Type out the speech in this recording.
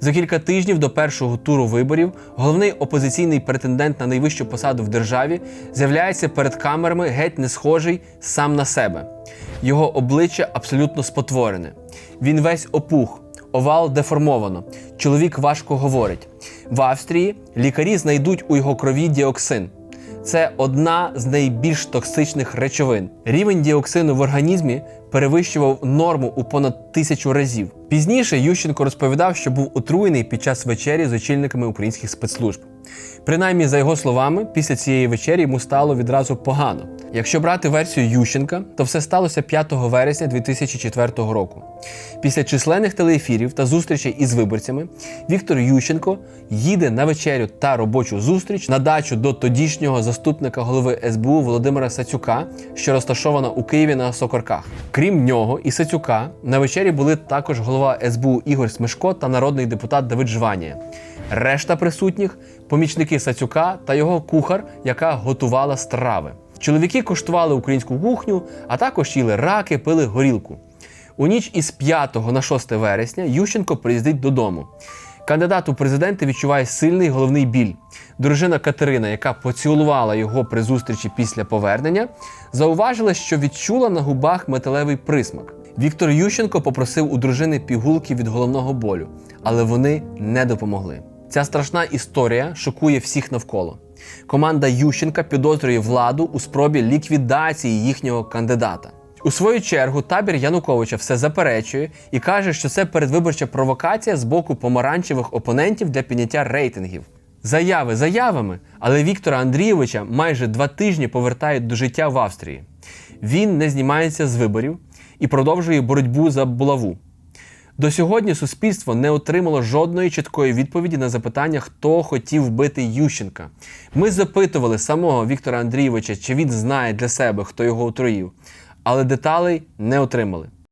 За кілька тижнів до першого туру виборів головний опозиційний претендент на найвищу посаду в державі з'являється перед камерами геть не схожий сам на себе. Його обличчя абсолютно спотворене. Він весь опух, овал деформовано. Чоловік важко говорить. В Австрії лікарі знайдуть у його крові діоксин. Це одна з найбільш токсичних речовин. Рівень діоксину в організмі перевищував норму у понад тисячу разів. Пізніше Ющенко розповідав, що був отруєний під час вечері з очільниками українських спецслужб. Принаймні, за його словами, після цієї вечері йому стало відразу погано. Якщо брати версію Ющенка, то все сталося 5 вересня 2004 року. Після численних телеефірів та зустрічей із виборцями Віктор Ющенко їде на вечерю та робочу зустріч на дачу до тодішнього заступника голови СБУ Володимира Сацюка, що розташована у Києві на Сокорках. Крім нього і Сацюка, на вечері були також голова СБУ Ігор Смешко та народний депутат Давид Жванія. Решта присутніх помічники Сацюка та його кухар, яка готувала страви. Чоловіки коштували українську кухню, а також їли раки, пили горілку. У ніч із 5 на 6 вересня Ющенко приїздить додому. Кандидат у президенти відчуває сильний головний біль. Дружина Катерина, яка поцілувала його при зустрічі після повернення, зауважила, що відчула на губах металевий присмак. Віктор Ющенко попросив у дружини пігулки від головного болю, але вони не допомогли. Ця страшна історія шокує всіх навколо. Команда Ющенка підозрює владу у спробі ліквідації їхнього кандидата. У свою чергу табір Януковича все заперечує і каже, що це передвиборча провокація з боку помаранчевих опонентів для підняття рейтингів. Заяви заявами, але Віктора Андрійовича майже два тижні повертають до життя в Австрії. Він не знімається з виборів і продовжує боротьбу за булаву. До сьогодні суспільство не отримало жодної чіткої відповіді на запитання, хто хотів вбити Ющенка. Ми запитували самого Віктора Андрійовича, чи він знає для себе, хто його отруїв, але деталей не отримали.